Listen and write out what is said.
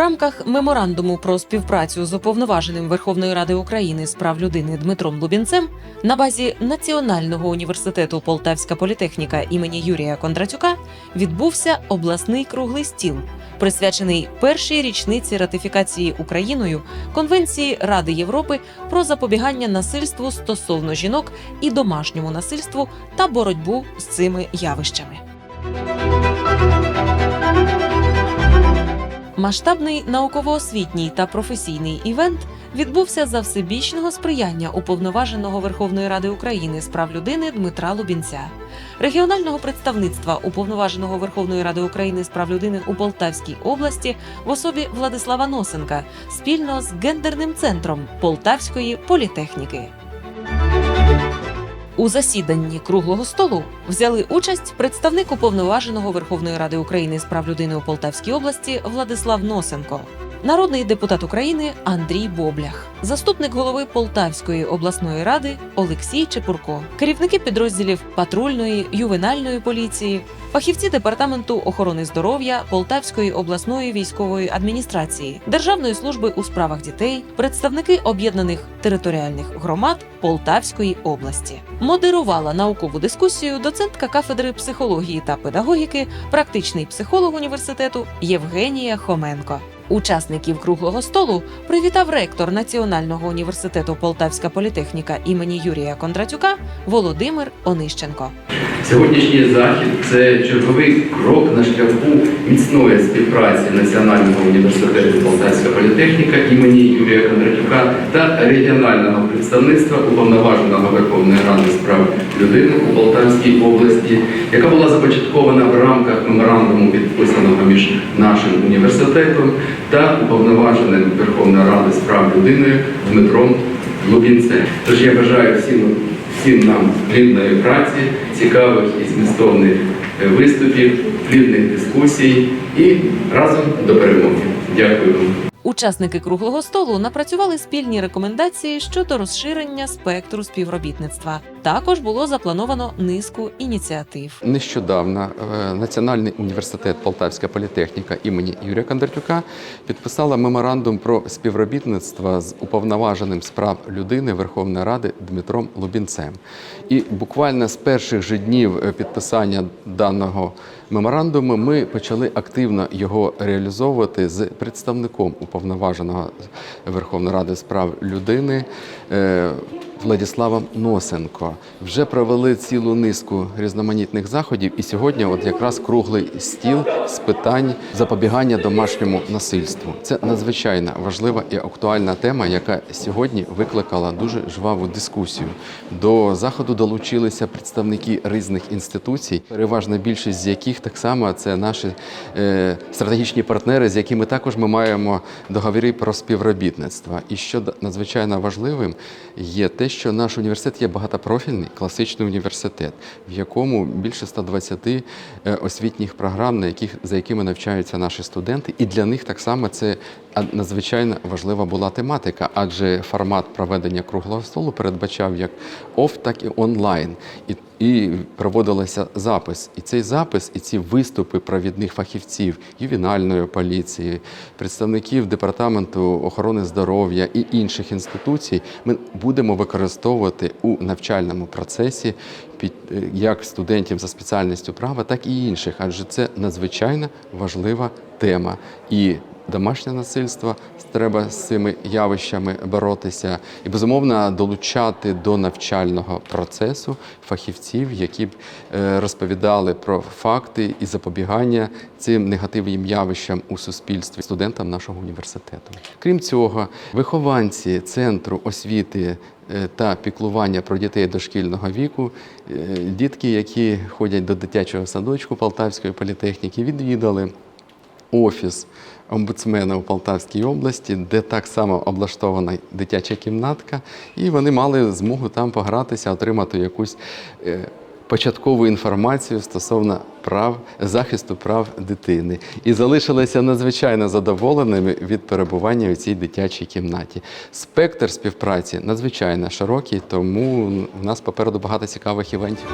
рамках меморандуму про співпрацю з уповноваженим Верховної Ради України з прав людини Дмитром Лубінцем на базі Національного університету Полтавська політехніка імені Юрія Кондратюка відбувся обласний круглий стіл, присвячений першій річниці ратифікації Україною Конвенції Ради Європи про запобігання насильству стосовно жінок і домашньому насильству та боротьбу з цими явищами. Масштабний науково-освітній та професійний івент відбувся за всебічного сприяння уповноваженого Верховної Ради України з прав людини Дмитра Лубінця, регіонального представництва уповноваженого Верховної Ради України з прав людини у Полтавській області в особі Владислава Носенка спільно з гендерним центром Полтавської політехніки. У засіданні круглого столу взяли участь представник уповноваженого Верховної Ради України з прав людини у Полтавській області Владислав Носенко, народний депутат України Андрій Боблях, заступник голови Полтавської обласної ради Олексій Чепурко, керівники підрозділів патрульної ювенальної поліції, фахівці департаменту охорони здоров'я Полтавської обласної військової адміністрації, Державної служби у справах дітей, представники об'єднаних територіальних громад Полтавської області. Модерувала наукову дискусію доцентка кафедри психології та педагогіки, практичний психолог університету Євгенія Хоменко. Учасників круглого столу привітав ректор Національного університету Полтавська політехніка імені Юрія Кондратюка Володимир Онищенко. Сьогоднішній захід це черговий крок на шляху міцної співпраці Національного університету Полтавська політехніка імені Юрія Кондратюка та регіонального представництва уповноваженого Верховної Ради з прав людини у Полтавській області, яка була започаткована в рамках меморандуму, підписаного між нашим університетом та уповноваженим Верховної Ради з прав людини Дмитром Лубінцем. Тож я бажаю всім всім нам плідної праці, цікавих і змістовних е, виступів, плідних дискусій і разом до перемоги. Дякую вам. Учасники круглого столу напрацювали спільні рекомендації щодо розширення спектру співробітництва. Також було заплановано низку ініціатив. Нещодавно е, Національний університет Полтавська політехніка імені Юрія Кондратюка підписала меморандум про співробітництво з уповноваженим з прав людини Верховної Ради Дмитром Лубінцем. І буквально з перших же днів е, підписання даного меморандуму ми почали активно його реалізовувати з представником уповноваженого Верховної Ради з прав людини. Владиславом Носенко вже провели цілу низку різноманітних заходів, і сьогодні, от якраз круглий стіл з питань запобігання домашньому насильству. Це надзвичайно важлива і актуальна тема, яка сьогодні викликала дуже жваву дискусію. До заходу долучилися представники різних інституцій, переважна більшість з яких так само це наші е, стратегічні партнери, з якими також ми маємо договори про співробітництво. І що надзвичайно важливим є те, що наш університет є багатопрофільний класичний університет, в якому більше 120 е, освітніх програм, на яких за якими навчаються наші студенти, і для них так само це надзвичайно важлива була тематика, адже формат проведення круглого столу передбачав як оф, так і онлайн. І і проводилося запис. І цей запис, і ці виступи провідних фахівців ювенальної поліції, представників департаменту охорони здоров'я і інших інституцій, ми будемо використовувати у навчальному процесі під е, як студентів за спеціальністю права, так і інших, адже це надзвичайно важлива тема. І домашнє насильство треба з цими явищами боротися і безумовно долучати до навчального процесу фахівців, які б е, розповідали про факти і запобігання цим негативним явищам у суспільстві студентам нашого університету. Крім цього, вихованці центру освіти. е, Та піклування про дітей дошкільного віку, е, дітки, які ходять до дитячого садочку Полтавської політехніки, відвідали офіс омбудсмена у Полтавській області, де так само облаштована дитяча кімнатка, і вони мали змогу там погратися, отримати якусь е, початкову інформацію стосовно прав захисту прав дитини, і залишилися надзвичайно задоволеними від перебування у цій дитячій кімнаті. Спектр співпраці надзвичайно широкий, тому в нас попереду багато цікавих івентів.